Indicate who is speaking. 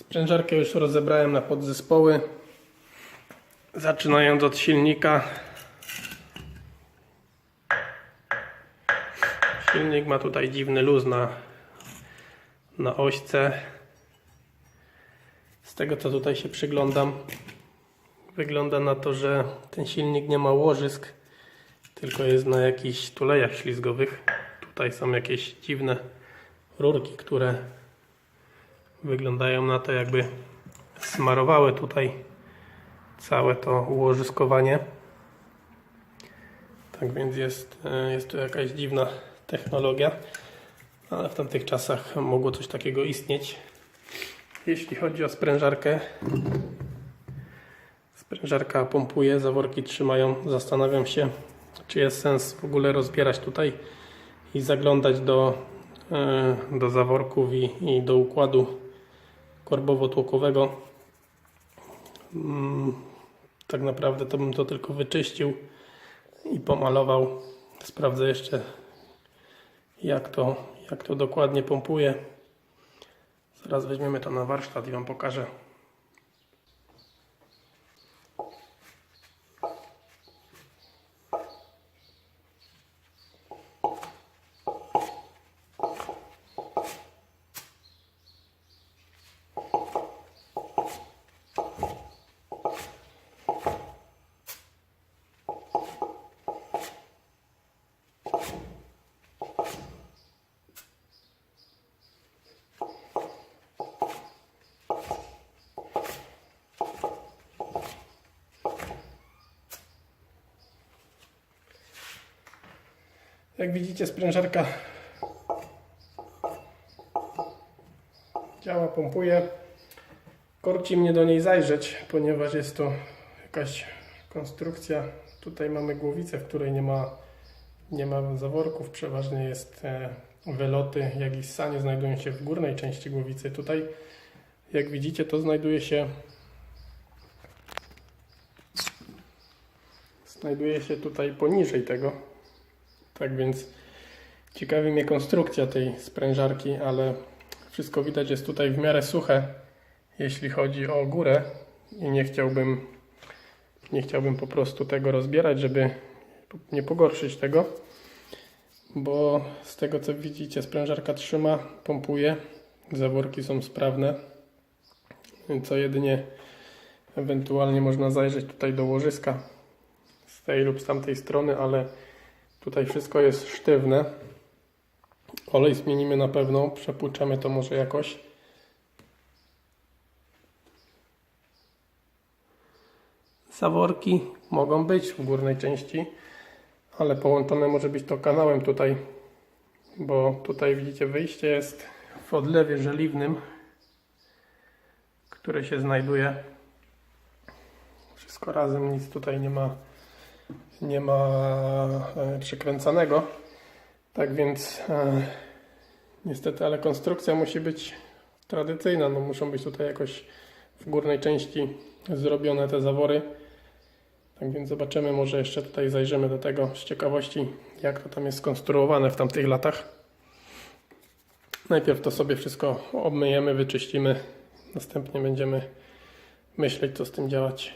Speaker 1: Sprężarkę już rozebrałem na podzespoły. Zaczynając od silnika. Silnik ma tutaj dziwny luz na, na ośce. Z tego co tutaj się przyglądam, wygląda na to, że ten silnik nie ma łożysk, tylko jest na jakichś tulejach ślizgowych. Tutaj są jakieś dziwne rurki, które wyglądają na to, jakby smarowały tutaj całe to ułożyskowanie. Tak więc jest, e, jest tu jakaś dziwna technologia, ale w tamtych czasach mogło coś takiego istnieć. Jeśli chodzi o sprężarkę, sprężarka pompuje, zaworki trzymają. Zastanawiam się, czy jest sens w ogóle rozbierać tutaj i zaglądać do, e, do zaworków i, i do układu korbowo-tłokowego. Mm, Tak naprawdę to bym to tylko wyczyścił i pomalował. Sprawdzę jeszcze jak to, jak to dokładnie pompuje. Zaraz weźmiemy to na warsztat i Wam pokażę. Jak widzicie sprężarka działa, pompuje. Korci mnie do niej zajrzeć, ponieważ jest to jakaś konstrukcja. Tutaj mamy głowicę, w której nie ma, nie ma zaworków. Przeważnie jest e, wyloty, jak i sanie znajdują się w górnej części głowicy. Tutaj, jak widzicie, to znajduje się znajduje się tutaj poniżej tego. Tak więc ciekawi mnie konstrukcja tej sprężarki, ale wszystko widać jest tutaj w miarę suche, jeśli chodzi o górę. I nie chciałbym nie chciałbym po prostu tego rozbierać, żeby nie pogorszyć tego, bo z tego co widzicie sprężarka trzyma, pompuje, zaworki są sprawne, co jedynie ewentualnie można zajrzeć tutaj do łożyska z tej lub z tamtej strony, ale Tutaj wszystko jest sztywne. Olej zmienimy na pewno, przepłuczemy to może jakoś. Zaworki mogą być w górnej części, ale połączone może być to kanałem tutaj, bo tutaj widzicie wyjście jest w odlewie żeliwnym, które się znajduje. Wszystko razem, nic tutaj nie ma nie ma e, przykręcanego. Tak więc e, niestety, ale konstrukcja musi być tradycyjna. No, muszą być tutaj jakoś w górnej części zrobione te zawory. Tak więc zobaczymy, może jeszcze tutaj zajrzymy do tego z ciekawości, jak to tam jest skonstruowane w tamtych latach. Najpierw to sobie wszystko obmyjemy, wyczyścimy. Następnie będziemy myśleć, co z tym działać.